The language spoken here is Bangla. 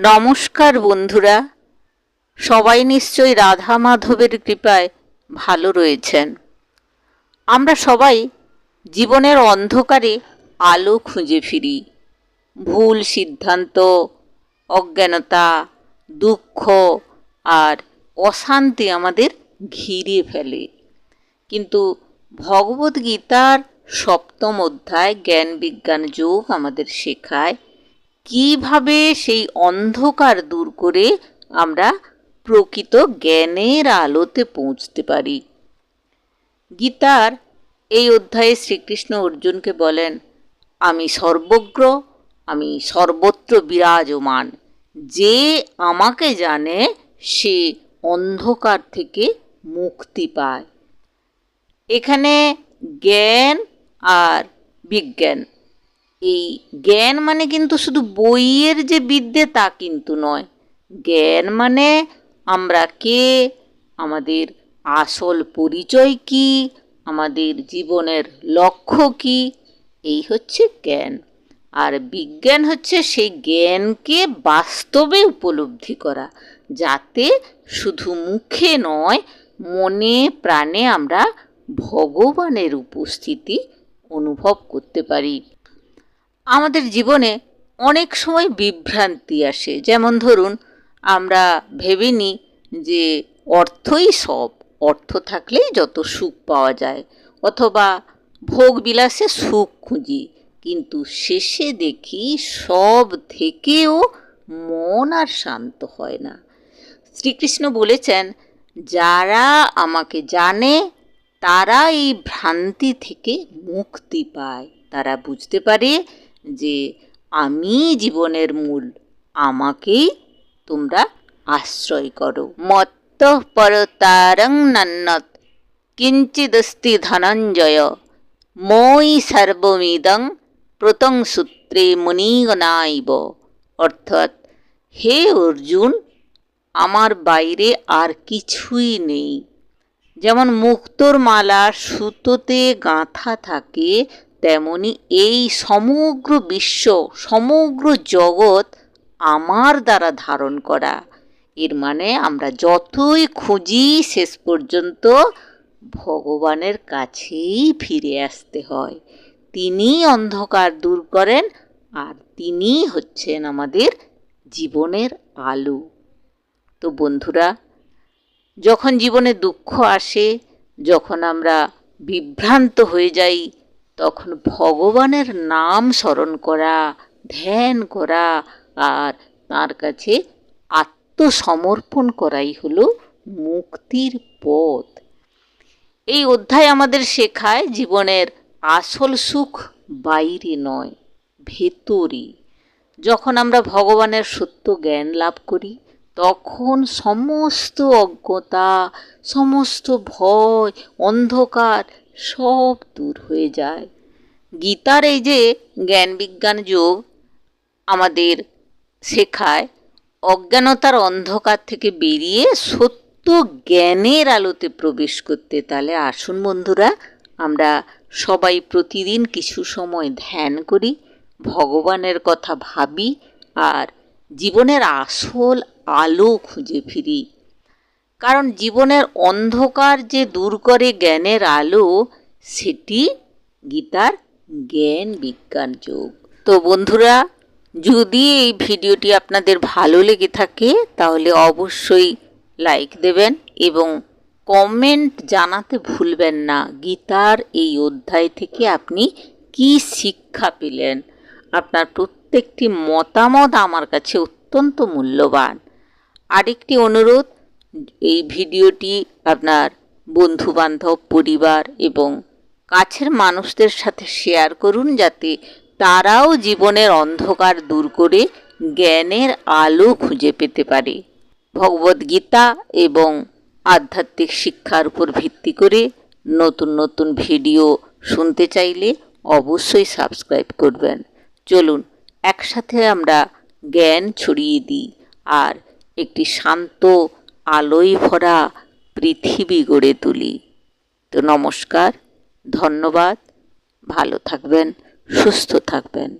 নমস্কার বন্ধুরা। সবাই নিশ্চয়ই রাধা মাধবের কৃপায় ভালো রয়েছেন। আমরা সবাই জীবনের অন্ধকারে আলো খুঁজে ফিরি। ভুল সিদ্ধান্ত, অজ্ঞানতা, দুঃখ আর অশান্তি আমাদের ঘিরে ফেলে। কিন্তু ভগবদ্গীতার সপ্তম অধ্যায় জ্ঞান বিজ্ঞান যোগ আমাদের শেখায় কীভাবে সেই অন্ধকার দূর করে আমরা প্রকৃত জ্ঞানের আলোতে পৌঁছতে পারি? গীতার এই অধ্যায়ে শ্রীকৃষ্ণ অর্জুনকে বলেন, আমি সর্বজ্ঞ, আমি সর্বত্র বিরাজমান। যে আমাকে জানে, সে অন্ধকার থেকে মুক্তি পায়। এখানে জ্ঞান আর বিজ্ঞান এই জ্ঞান মানে কিন্তু শুধু বইয়ের যে বিদ্যে তা কিন্তু নয়। জ্ঞান মানে আমরা কে, আমাদের আসল পরিচয় কি, আমাদের জীবনের লক্ষ্য কি, এই হচ্ছে জ্ঞান। আর বিজ্ঞান হচ্ছে সেই জ্ঞানকে বাস্তবে উপলব্ধি করা, যাতে শুধু মুখে নয়, মনে, প্রাণে আমরা ভগবানের উপস্থিতি অনুভব করতে পারি। আমাদের জীবনে অনেক সময় বিভ্রান্তি আসে। যেমন ধরুন, আমরা ভেবে নিই যে অর্থই সব। অর্থ থাকলেই যত সুখ পাওয়া যায়। অথবা ভোগ বিলাসে সুখ খুঁজি। কিন্তু শেষে দেখি সব থেকেও মন আর শান্ত হয় না। শ্রীকৃষ্ণ বলেছেন, যারা আমাকে জানে, তারা এই ভ্রান্তি থেকে মুক্তি পায়। তারা বুঝতে পারে যে আমি জীবনের মূল আমাকেই তোমরা আশ্রয় করো। মত্ত পরতারং কিঞ্চিদস্তি ধনঞ্জয়। মই সর্বমিদং প্রতং সূত্রে মুনিগণাইব। অর্থাৎ, হে অর্জুন, আমার বাইরে আর কিছুই নেই। যেমন মুক্তোর মালা সুতোতে গাঁথা থাকে তেমনি এই সমগ্র বিশ্ব, সমগ্র জগৎ আমার দ্বারা ধারণ করা। এর মানে আমরা যতই খুঁজি, শেষ পর্যন্ত ভগবানের কাছেই ফিরে আসতে হয়। তিনি অন্ধকার দূর করেন আর তিনি হচ্ছেন আমাদের জীবনের আলো। তো বন্ধুরা, যখন জীবনে দুঃখ আসে, যখন আমরা বিভ্রান্ত হয়ে যাই তখন ভগবানের নাম স্মরণ করা, ধ্যান করা আর তার কাছে আত্মসমর্পণ করাই হলো মুক্তির পথ। এই অধ্যায় আমাদের শেখায় জীবনের আসল সুখ বাইরে নয় ভেতরই যখন আমরা ভগবানের সত্য জ্ঞান লাভ করি, তখন সমস্ত অজ্ঞতা, সমস্ত ভয়, অন্ধকার সব দূর হয়ে যায়। গীতার এই যে জ্ঞান বিজ্ঞান যোগ আমাদের শেখায়, অজ্ঞানতার অন্ধকার থেকে বেরিয়ে সত্য জ্ঞানের আলোতে প্রবেশ করতে, তাহলে আসুন বন্ধুরা, আমরা সবাই প্রতিদিন কিছু সময় ধ্যান করি, ভগবানের কথা ভাবি, আর জীবনের আসল আলো খুঁজে ফিরি। কারণ জীবনের অন্ধকার যে দূর করে জ্ঞানের আলো, সেটি গীতার জ্ঞান বিজ্ঞান যোগ। তো বন্ধুরা, যদি এই ভিডিওটি আপনাদের ভালো লেগে থাকে, তাহলে অবশ্যই লাইক দেবেন এবং কমেন্ট জানাতে ভুলবেন না গীতার এই অধ্যায় থেকে আপনি কি শিক্ষা পেলেন। আপনার প্রত্যেকটি মতামত আমার কাছে অত্যন্ত মূল্যবান। আরেকটি অনুরোধ এই ভিডিওটি আপনার বন্ধুবান্ধব, পরিবার এবং কাছের মানুষদের সাথে শেয়ার করুন যাতে তারাও জীবনের অন্ধকার দূর করে জ্ঞানের আলো খুঁজে পেতে পারে। ভগবদ্গীতা এবং আধ্যাত্মিক শিক্ষার উপর ভিত্তি করে নতুন নতুন ভিডিও শুনতে চাইলে অবশ্যই সাবস্ক্রাইব করবেন। চলুন, একসাথে আমরা জ্ঞান ছড়িয়ে দিই আর একটি শান্ত আলোয় ভরা পৃথিবী গড়ে তুলি। তো নমস্কার ধন্যবাদ ভালো থাকবেন সুস্থ থাকবেন।